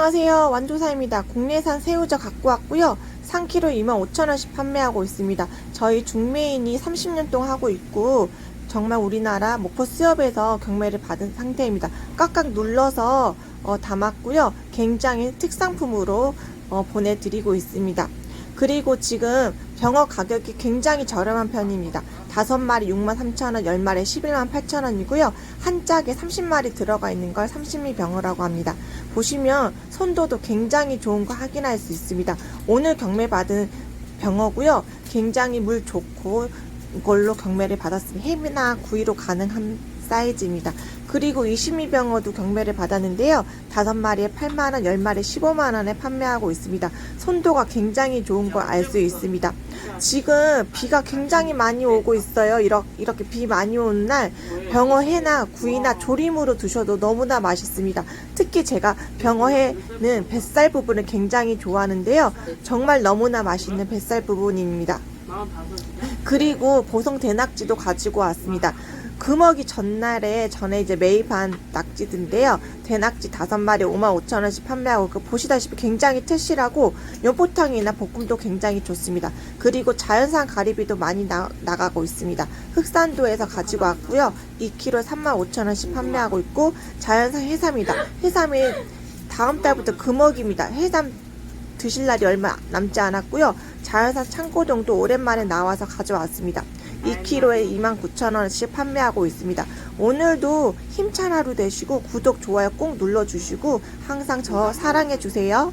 안녕하세요. 완도사입니다. 국내산 새우젓 갖고 왔고요. 3kg 25,000원씩 판매하고 있습니다. 저희 중매인이 30년 동안 하고 있고 정말 우리나라 목포 수협에서 경매를 받은 상태입니다. 꽉꽉 눌러서 어, 담았고요. 굉장히 특상품으로 어, 보내드리고 있습니다. 그리고 지금 병어 가격이 굉장히 저렴한 편입니다. 5마리 63,000원, 10마리 118,000원이고요. 한 짝에 30마리 들어가 있는 걸 30미 병어라고 합니다. 보시면 손도도 굉장히 좋은 거 확인할 수 있습니다. 오늘 경매 받은 병어고요. 굉장히 물 좋고 걸로 경매를 받았습니다. 햄이나 구이로 가능한 사이즈입니다. 그리고 20미 병어도 경매를 받았는데요. 5마리에 8만원, 10마리에 15만원에 판매하고 있습니다. 손도가 굉장히 좋은 걸 알 수 있습니다. 지금 비가 굉장히 많이 오고 있어요. 이렇게, 이렇게 비 많이 오는 날 병어회나 구이나 조림으로 드셔도 너무나 맛있습니다. 특히 제가 병어회는 뱃살 부분을 굉장히 좋아하는데요. 정말 너무나 맛있는 뱃살 부분입니다. 그리고 보성 대낙지도 가지고 왔습니다. 금어기 전날에 전에 이제 매입한 낙지인데요. 대낙지 다섯 마리 55,000원씩 판매하고 그 보시다시피 굉장히 특실하고 연포탕이나 볶음도 굉장히 좋습니다. 그리고 자연산 가리비도 많이 나, 나가고 있습니다. 흑산도에서 가지고 왔고요. 2kg 35,000원씩 판매하고 있고 자연산 해삼이다. 해삼이 다음 달부터 금어기입니다. 해삼 드실 날이 얼마 남지 않았고요. 자연산 창고정도 오랜만에 나와서 가져왔습니다. 2kg에 29,000원씩 판매하고 있습니다. 오늘도 힘찬 하루 되시고 구독, 좋아요 꼭 눌러주시고 항상 저 사랑해주세요.